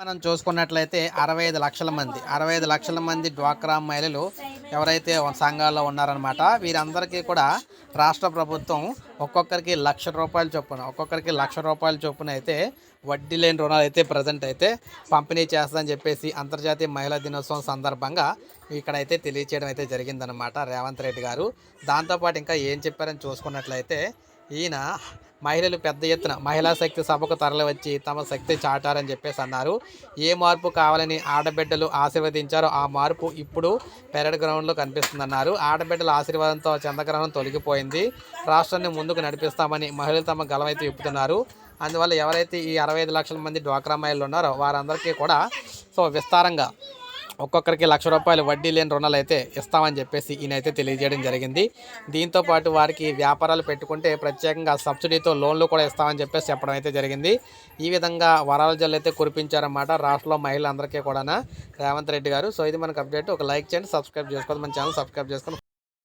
మనం చూసుకున్నట్లయితే అరవై ఐదు లక్షల మంది అరవై ఐదు లక్షల మంది డ్వాక్రా మహిళలు ఎవరైతే సంఘాల్లో ఉన్నారనమాట వీరందరికీ కూడా రాష్ట్ర ప్రభుత్వం ఒక్కొక్కరికి లక్ష రూపాయలు చొప్పున ఒక్కొక్కరికి లక్ష రూపాయలు చొప్పున అయితే వడ్డీ లేని రుణాలు అయితే ప్రజెంట్ అయితే పంపిణీ చేస్తామని చెప్పేసి అంతర్జాతీయ మహిళా దినోత్సవం సందర్భంగా ఇక్కడైతే తెలియచేయడం అయితే జరిగిందనమాట రేవంత్ రెడ్డి గారు. దాంతోపాటు ఇంకా ఏం చెప్పారని చూసుకున్నట్లయితే ఈయన మహిళలు పెద్ద ఎత్తున మహిళా శక్తి సభకు తరలివచ్చి తమ శక్తి చాటారని చెప్పేసి అన్నారు. ఏ మార్పు కావాలని ఆడబిడ్డలు ఆశీర్వదించారో ఆ మార్పు ఇప్పుడు పెరడ్ గ్రౌండ్లో కనిపిస్తుందన్నారు. ఆడబిడ్డల ఆశీర్వాదంతో చంద్రగ్రహణం తొలగిపోయింది. రాష్ట్రాన్ని ముందుకు నడిపిస్తామని మహిళలు తమ గలమైతే చెప్తున్నారు అందువల్ల ఎవరైతే ఈ అరవై ఐదు లక్షల మంది డ్వాక్రా మహిళలు ఉన్నారో వారందరికీ కూడా సో విస్తారంగా ఒక్కొక్కరికి లక్ష రూపాయలు వడ్డీ లేని రుణాలు అయితే ఇస్తామని చెప్పేసి ఈయనైతే తెలియజేయడం జరిగింది. దీంతో పాటు వారికి వ్యాపారాలు పెట్టుకుంటే ప్రత్యేకంగా సబ్సిడీతో లోన్లు కూడా ఇస్తామని చెప్పేసి చెప్పడం అయితే జరిగింది. ఈ విధంగా వరాల జల్లు అయితే కురిపించారన్నమాట రాష్ట్రంలో మహిళలందరికీ కూడా రేవంత్ రెడ్డి గారు. సో ఇది మనకు అప్డేట్. ఒక లైక్ చేయండి సబ్స్క్రైబ్ చేసుకోండి మన ఛానల్ సబ్స్క్రైబ్ చేసుకోండి